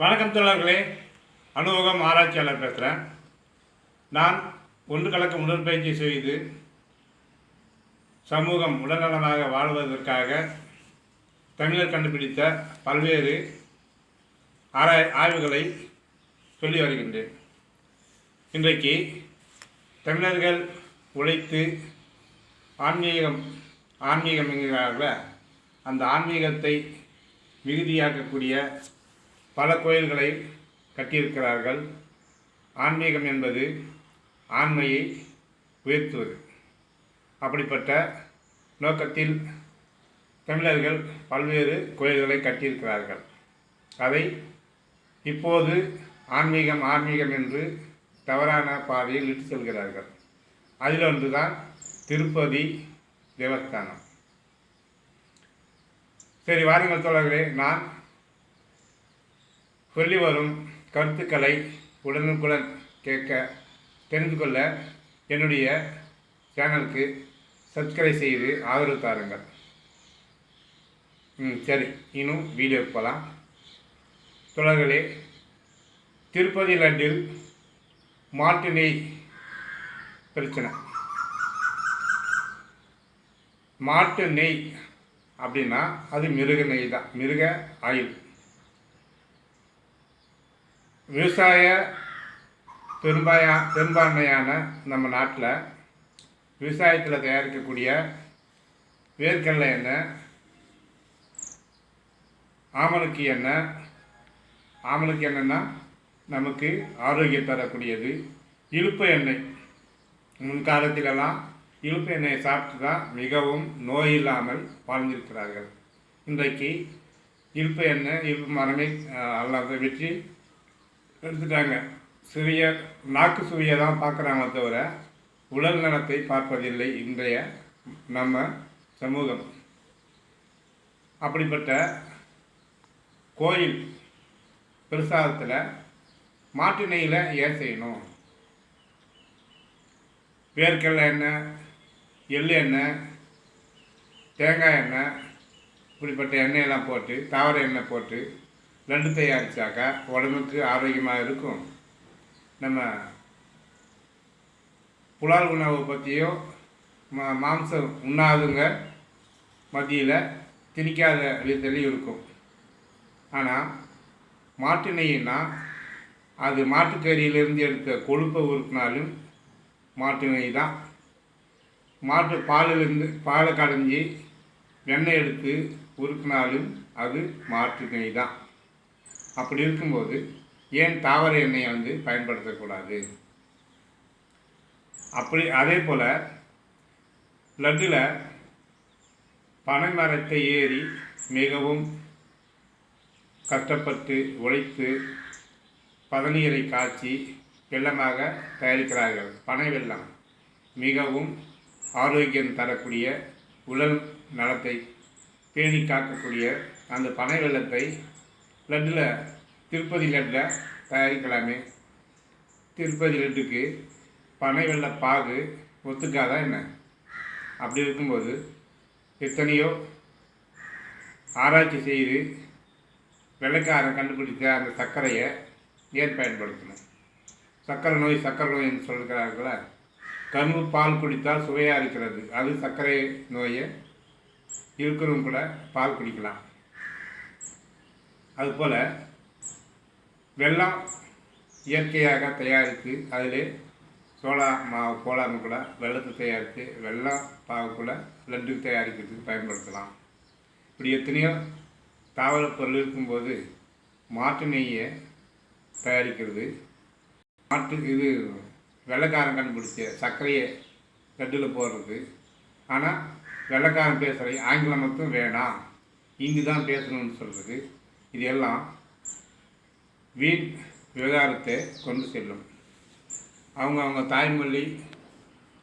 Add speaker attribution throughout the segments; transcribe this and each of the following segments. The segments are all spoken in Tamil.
Speaker 1: வணக்கம் தோழர்களே அனுபவம் ஆராய்ச்சியாளர் பேசுகிறேன் நான் ஒன்று கலக்க உடற்பயிற்சி செய்து சமூகம் உடல்நலமாக வாழ்வதற்காக தமிழர் கண்டுபிடித்த பல்வேறு ஆராய் ஆய்வுகளை சொல்லி வருகின்றேன். இன்றைக்கு தமிழர்கள் உழைத்து ஆன்மீகம் ஆன்மீகம் என்கிறார்கள அந்த ஆன்மீகத்தை மிகுதியாக்கக்கூடிய பல கோயில்களை கட்டியிருக்கிறார்கள். ஆன்மீகம் என்பது ஆண்மையை உயர்த்துவது. அப்படிப்பட்ட நோக்கத்தில் தமிழர்கள் பல்வேறு கோயில்களை கட்டியிருக்கிறார்கள். அதை இப்போது ஆன்மீகம் ஆன்மீகம் என்று தவறான பாதையில் இட்டு செல்கிறார்கள். அதில் ஒன்றுதான் திருப்பதி தேவஸ்தானம். சரி வாருங்கள் தோழர்களே நான் சொல்லி வரும் கருத்துக்களை உடனுக்குடன் கேட்க தெரிந்து கொள்ள என்னுடைய சேனலுக்கு சப்ஸ்கிரைப் செய்து ஆதரவு தாருங்கள். ம் சரி. இன்னும் வீடியோ போகலாம் தொடர்களே திருப்பதி லட்டில் மாட்டு நெய் பிரச்சனை. மாட்டு நெய் அப்படின்னா அது மிருக நெய் தான். மிருக ஆயில் விவசாய பெரும்பாயா பெரும்பான்மையான நம்ம நாட்டில் விவசாயத்தில் தயாரிக்கக்கூடிய வேர்க்கடலை எண்ணெய் ஆமலுக்கு எண்ணெய் ஆமலுக்கு எண்ணெய்னா நமக்கு ஆரோக்கியம் தரக்கூடியது. இழுப்பு எண்ணெய். முன்காலத்திலெல்லாம் இழுப்பு எண்ணெயை சாப்பிட்டு தான் மிகவும் நோய் இல்லாமல் வாழ்ந்திருக்கிறார்கள். இன்றைக்கு இழுப்பு எண்ணெய் இழுப்பு மரமே அல்லாத வெற்றி எடுத்துட்டாங்க. சுவைய நாக்கு சுவையை தான் பார்க்குறாங்களே தவிர உடல் நலத்தை பார்ப்பதில்லை இன்றைய நம்ம சமூகம். அப்படிப்பட்ட கோயில் பிரசாதத்தில் மாட்டு நெய்யில் ஏன் செய்யணும்? வேர்க்கடலை எண்ணெய் எள்ளு எண்ணெய் தேங்காய் எண்ணெய் இப்படிப்பட்ட எண்ணெயெல்லாம் போட்டு தாவர எண்ணெய் போட்டு லட்டு தயாரித்தாக்கா உடம்புக்கு ஆரோக்கியமாக இருக்கும். நம்ம புலால் உணவை பற்றியும் மா மாம்சம் உண்ணாதுங்க மத்தியில் திணிக்காத விதத்துலையும் இருக்கும். ஆனால் மாட்டு நெய்னா அது மாட்டுக்கறியிலிருந்து எடுத்த கொழுப்பை உருக்கினாலும் மாட்டு நெய் தான் மாட்டு பாலிலிருந்து பாலை கடைஞ்சி வெண்ணெய் எடுத்து உருக்கினாலும் அது மாட்டு நெய் தான் அப்படி இருக்கும்போது ஏன் தாவர எண்ணெயை வந்து பயன்படுத்தக்கூடாது? அப்படி அதே போல் லட்டில் பனை மரத்தை ஏறி மிகவும் கஷ்டப்பட்டு உழைத்து பதநீரை காய்ச்சி வெள்ளமாக தயாரிக்கிறார்கள். பனை வெல்லம் மிகவும் ஆரோக்கியம் தரக்கூடிய உடல் நலத்தை பேணி காக்கக்கூடிய அந்த பனை வெள்ளத்தை லட்டில் திருப்பதி லட்டில் தயாரிக்கலாமே. திருப்பதி லட்டுக்கு பனை வெள்ள பாகு ஒத்துக்காதா என்ன? அப்படி இருக்கும்போது எத்தனையோ ஆராய்ச்சி செய்து வெள்ளைக்காரன் கண்டுபிடித்த அந்த சர்க்கரையை ஏன் பயன்படுத்தணும்? சர்க்கரை நோய் சர்க்கரை நோய்னு சொல்கிறார்கள கரும்பு பால் குடித்தால் சுவையாக இருக்கிறது. அது சர்க்கரை நோயை இருக்கிறவங்க கூட பால் குடிக்கலாம். அதுபோல் வெள்ளம் இயற்கையாக தயாரித்து அதில் சோளா மாவு போடாம கூட வெள்ளத்தை தயாரித்து வெள்ளம் பாவு கூட லட்டு தயாரிக்கிறதுக்கு பயன்படுத்தலாம். இப்படி எத்தனையோ தாவர பொருள் இருக்கும்போது மாட்டு நெய்யை தயாரிக்கிறது. மாட்டு இது வெள்ளைக்காரன் கண்டுபிடிச்ச சர்க்கரையை லட்டில் போடுறது. ஆனால் வெள்ளைக்காரன் பேசுகிற ஆங்கிலம் மட்டும் வேணாம். இங்கு தான் பேசணும்னு சொல்கிறது இது எல்லாம் வீண் விவகாரத்தை கொண்டு செல்லும். அவங்க அவங்க தாய்மொழி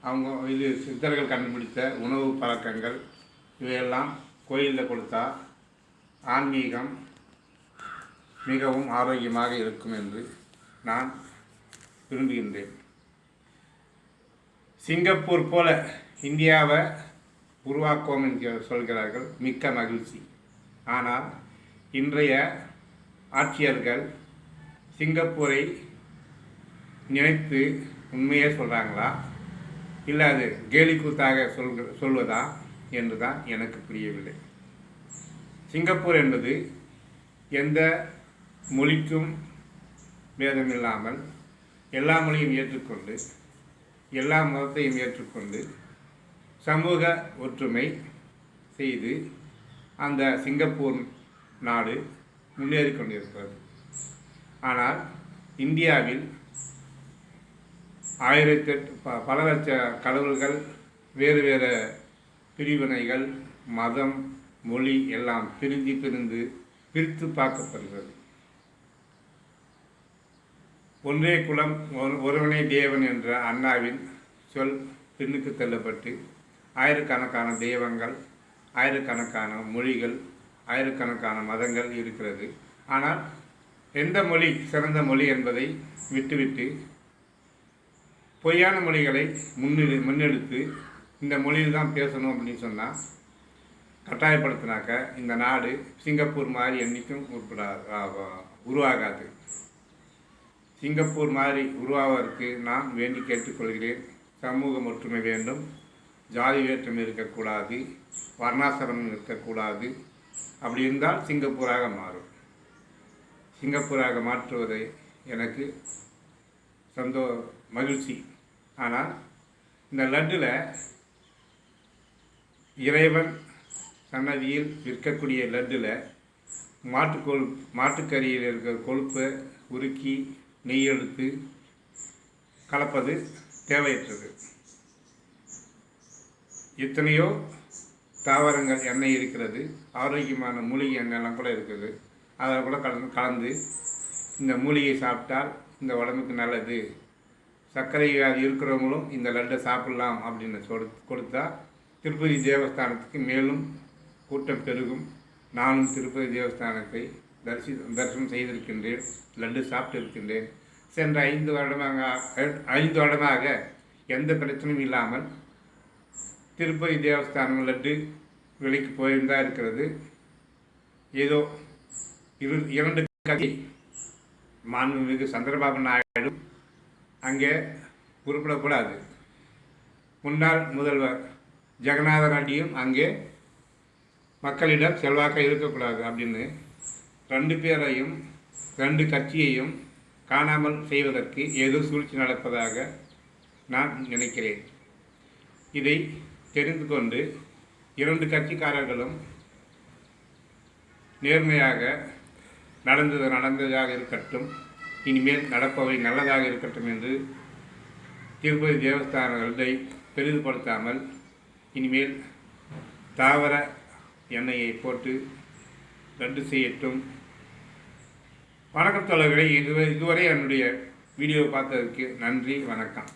Speaker 1: அவங்க இது சித்தர்கள் கண்டுபிடித்த உணவு பழக்கங்கள் இவையெல்லாம் கோயிலில் கொடுத்தா ஆன்மீகம் மிகவும் ஆரோக்கியமாக இருக்கும் என்று நான் விரும்புகின்றேன். சிங்கப்பூர் போல இந்தியாவை உருவாக்குவோம் என்று சொல்கிறார்கள் மிக்க மகிழ்ச்சி. ஆனால் இன்றைய ஆட்சியர்கள் சிங்கப்பூரை நினைத்து உண்மையே சொல்கிறாங்களா இல்லை அது கேலிக்கூத்தாக சொல் சொல்வதா என்று தான் எனக்கு புரியவில்லை. சிங்கப்பூர் என்பது எந்த மொழிக்கும் பேதமில்லாமல் எல்லா மொழியும் ஏற்றுக்கொண்டு எல்லா மதத்தையும் ஏற்றுக்கொண்டு சமூக ஒற்றுமை செய்து அந்த சிங்கப்பூர் நாடு முன்னேறி கொண்டிருக்கிறது ஆனால் இந்தியாவில் ஆயிரத்தெட்டு ப பல லட்ச கடவுள்கள் வேறு வேறு பிரிவினைகள் மதம் மொழி எல்லாம் பிரிஞ்சு பிரிந்து பிரித்து பார்க்கப்படுகிறது. ஒன்றே குலம் ஒரு- ஒருவனே தேவன் என்ற அண்ணாவின் சொல் பின்னுக்கு தள்ளப்பட்டு ஆயிரக்கணக்கான தெய்வங்கள் ஆயிரக்கணக்கான மொழிகள் ஆயிரக்கணக்கான மதங்கள் இருக்கிறது. ஆனால் எந்த மொழி சிறந்த மொழி என்பதை விட்டுவிட்டு பொய்யான மொழிகளை முன்னெடு முன்னெடுத்து இந்த மொழியில் தான் பேசணும் அப்படின்னு சொன்னால் கட்டாயப்படுத்தினாக்க இந்த நாடு சிங்கப்பூர் மாதிரி என்றைக்கும் உட்பட உருவாகாது. சிங்கப்பூர் மாதிரி உருவாவதற்கு நான் வேண்டி கேட்டுக்கொள்கிறேன். சமூகம் ஒற்றுமை வேண்டும். ஜாதி வேற்றுமை இருக்கக்கூடாது. வர்ணாசிரமம் இருக்கக்கூடாது. அப்படி இருந்தால் சிங்கப்பூராக மாறும். சிங்கப்பூராக மாற்றுவது எனக்கு சந்தோ மகிழ்ச்சி. ஆனால் இந்த லட்டில் இறைவன் சன்னதியில் விற்கக்கூடிய லட்டில் மாட்டுக்கொழு மாட்டுக்கறியில் இருக்கிற கொழுப்பை உருக்கி நெய் எடுத்து கலப்பது தேவையற்றது. எத்தனையோ தாவரங்கள் எண்ணெய் இருக்கிறது. ஆரோக்கியமான மூலிகை எண்ணெய்லாம் கூட இருக்குது. அதில் கூட கலந்து கலந்து இந்த மூலிகை சாப்பிட்டால் இந்த உடம்புக்கு நல்லது. சர்க்கரை வியாதி இருக்கிறவங்களும் இந்த லட்டை சாப்பிட்லாம் அப்படின்னு சொல் கொடுத்தா திருப்பதி தேவஸ்தானத்துக்கு மேலும் கூட்டம் பெருகும். நானும் திருப்பதி தேவஸ்தானத்தை தரிசி தரிசனம் செய்திருக்கின்றேன் லட்டு சாப்பிட்டு இருக்கின்றேன் சென்ற ஐந்து வருடமாக ஐந்து வருடமாக எந்த பிரச்சனையும் இல்லாமல் திருப்பதி தேவஸ்தானம் லட்டு விலைக்கு போயிருந்தா இருக்கிறது. ஏதோ இரு இரண்டு கட்சி மாண்புமிகு சந்திரபாபு நாயுடு அங்கே குறிப்பிடக்கூடாது. முன்னாள் முதல்வர் ஜெகநாத அடியும் அங்கே மக்களிடம் செல்வாக்க இருக்கக்கூடாது அப்படின்னு ரெண்டு பேரையும் ரெண்டு கட்சியையும் காணாமல் செய்வதற்கு ஏதோ சூழ்ச்சி நடப்பதாக நான் நினைக்கிறேன். இதை தெரிந்து கொண்டு இரண்டு கட்சிக்காரர்களும் நேர்மையாக நடந்தது நடந்ததாக இருக்கட்டும் இனிமேல் நடப்பவை நல்லதாக இருக்கட்டும் என்று திருப்பதி தேவஸ்தானங்களை பெரிதுபடுத்தாமல் இனிமேல் தாவர எண்ணெயை போட்டு ரத்து செய்யட்டும். வணக்கம் தோழர்களே இதுவரை இதுவரை என்னுடைய வீடியோ பார்த்ததற்கு நன்றி வணக்கம்.